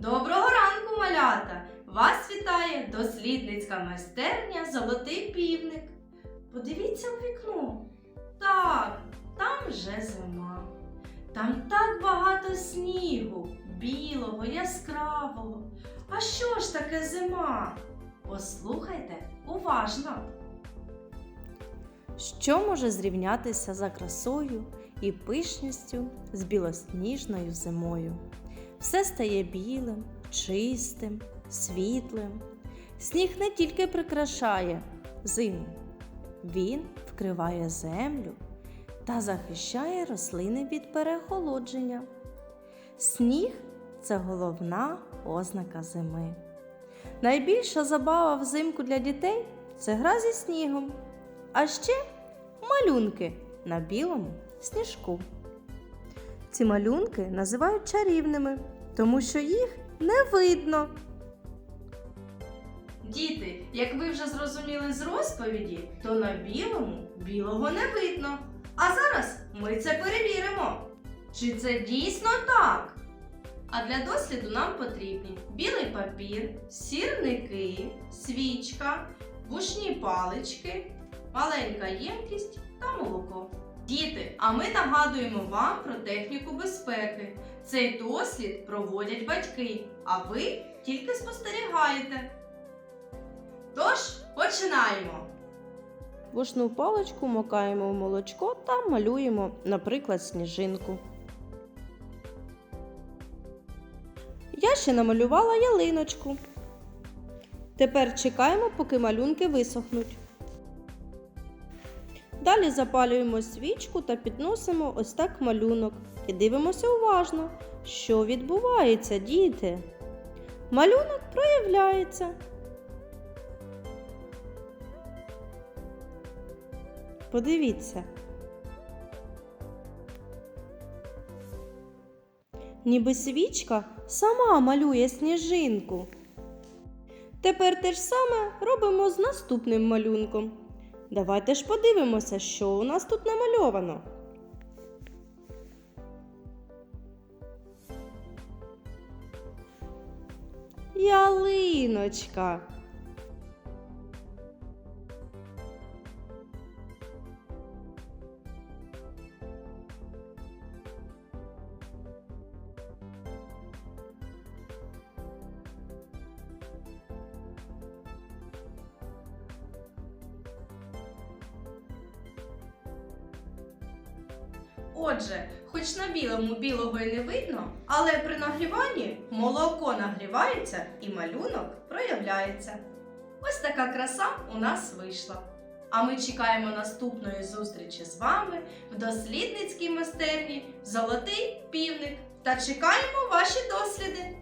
Доброго ранку, малята! Вас вітає дослідницька майстерня Золотий півник. Подивіться у вікно. Так, там вже зима. Там так багато снігу, білого, яскравого. А що ж таке зима? Послухайте уважно. Що може зрівнятися за красою і пишністю з білосніжною зимою? Все стає білим, чистим, світлим. Сніг не тільки прикрашає зиму, він вкриває землю та захищає рослини від переохолодження. Сніг це головна ознака зими. Найбільша забава взимку для дітей це гра зі снігом, а ще малюнки на білому сніжку. Ці малюнки називають чарівними, тому що їх не видно. Діти, як ви вже зрозуміли з розповіді, то на білому білого не видно. А зараз ми це перевіримо. Чи це дійсно так? А для досліду нам потрібні білий папір, сірники, свічка, бушні палички, маленька ємкість та молоко. Діти, а ми нагадуємо вам про техніку безпеки. Цей дослід проводять батьки, а ви тільки спостерігаєте. Тож починаємо. Вушну паличку макаємо в молочко та малюємо, наприклад, сніжинку. Я ще намалювала ялиночку. Тепер чекаємо, поки малюнки висохнуть. Далі запалюємо свічку та підносимо ось так малюнок і дивимося уважно, що відбувається, діти. Малюнок проявляється. Подивіться. Ніби свічка сама малює сніжинку. Тепер те ж саме робимо з наступним малюнком. Давайте ж подивимося, що у нас тут намальовано. Ялиночка. Отже, хоч на білому білого і не видно, але при нагріванні молоко нагрівається і малюнок проявляється. Ось така краса у нас вийшла. А ми чекаємо наступної зустрічі з вами в дослідницькій майстерні Золотий півник та чекаємо ваші досліди.